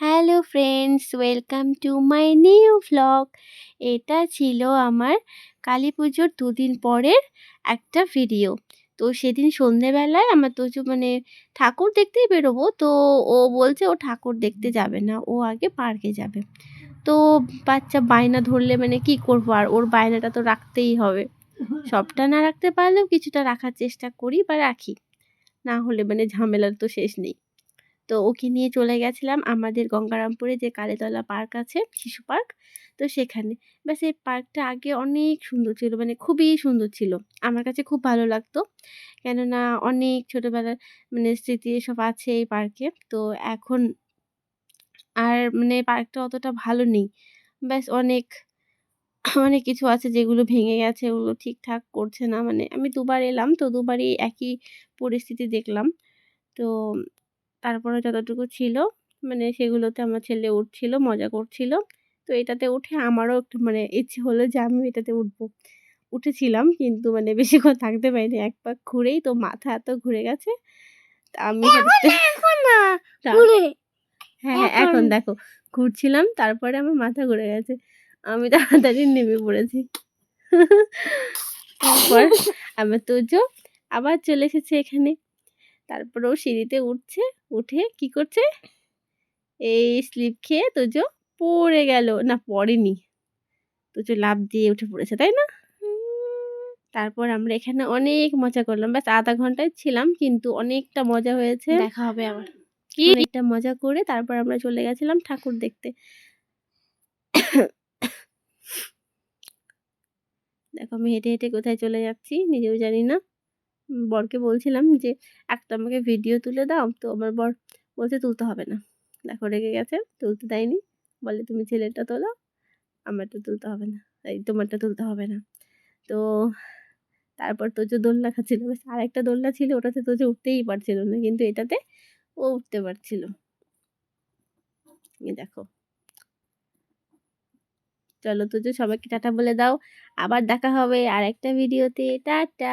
Hello friends, welcome to my new vlog এটা ছিল আমার কালী পুজোর দুদিন পরের একটা ভিডিও তো সেদিন সন্ধেবেলায় আমার তো মানে ঠাকুর দেখতেই বেরোবো, তো ও বলছে ও ঠাকুর দেখতে যাবে না, ও আগে পার্কে যাবে। তো বাচ্চা বায়না ধরলে মানে কি করব, আর ওর বায়নাটা তো রাখতেই হবে। সবটা না রাখতে পারলেও কিছুটা রাখার চেষ্টা করি বা রাখি। না হলে মানে ঝামেলার তো শেষ নেই। তো ওকে নিয়ে চলে গেছিলাম আমাদের গঙ্গারামপুরে যে কালীতলা পার্ক আছে, শিশু পার্ক। তো সেখানে। ব্যাস এই পার্কটা আগে অনেক সুন্দর ছিল মানে খুবই সুন্দর ছিল। আমার কাছে খুব ভালো লাগতো। কেননা অনেক ছোটোবেলার মানে স্মৃতি এসব আছে এই পার্কে। তো এখন আর মানে পার্কটা অতটা ভালো নেই। ব্যাস অনেক অনেক কিছু আছে যেগুলো ভেঙে গেছে, ওগুলো ঠিকঠাক করছে না। মানে আমি দুবার এলাম, তো দুবারই একই পরিস্থিতি দেখলাম। তো তারপরে যতটুকু ছিল মানে সেগুলোতে আমার ছেলে উঠছিল মজা করছিল। তো এটাতে উঠে আমারও একটু মানে ইচ্ছে হলো যে আমি এটাতে উঠবো। উঠেছিলাম কিন্তু মানে বেশিক্ষণ থাকতে পারিনি এক পাক ঘুরেই তো মাথা এত ঘুরে গেছে। আমি হ্যাঁ হ্যাঁ এখন। দেখো ঘুরছিলাম তারপরে আমার মাথা ঘুরে গেছে। আমি তাড়াতাড়ি নেমে পড়েছি। তারপর আমার তোজো আবার চলে এসেছে এখানে। তারপরে ও সিঁড়িতে উঠছে উঠে কি করছে? এই স্লিপ খেয়ে তোজো পড়ে গেল। না পড়েনি। তোজো লাভ দিয়ে উঠে পড়েছে তাই না? তারপর আমরা এখানে অনেক মজা করলাম। ব্যাস আধা ঘন্টায় ছিলাম কিন্তু অনেকটা মজা হয়েছে। দেখা হবে আবার। কি? অনেকটা মজা করে তারপর আমরা চলে গেছিলাম ঠাকুর দেখতে। দেখো আমি হেঁটে হেঁটে কোথায় চলে যাচ্ছি নিজেও জানি না। বরকে বলছিলাম যে, একটা আমাকে ভিডিও তুলে দাও। তো আমার বর বলছে, তুলতে হবে না। দেখো রেগে গেছে, তুলতে দেয়নি। বলে, তুমি ছেলেটা তোলো, আমারটা তুলতে হবে না। এই তোমারটা তুলতে হবে না। তো তারপর তো যে দোলনা খাচ্ছিল ব্যাস আর একটা দোলনা ছিল, ওটাতে তো যে উঠতেই পারছিল না, কিন্তু এটাতে ও উঠতে পারছিল। দেখো। চলো তো যে সবাইকে টাটা বলে দাও। আবার দেখা হবে আর একটা ভিডিওতে টাটা!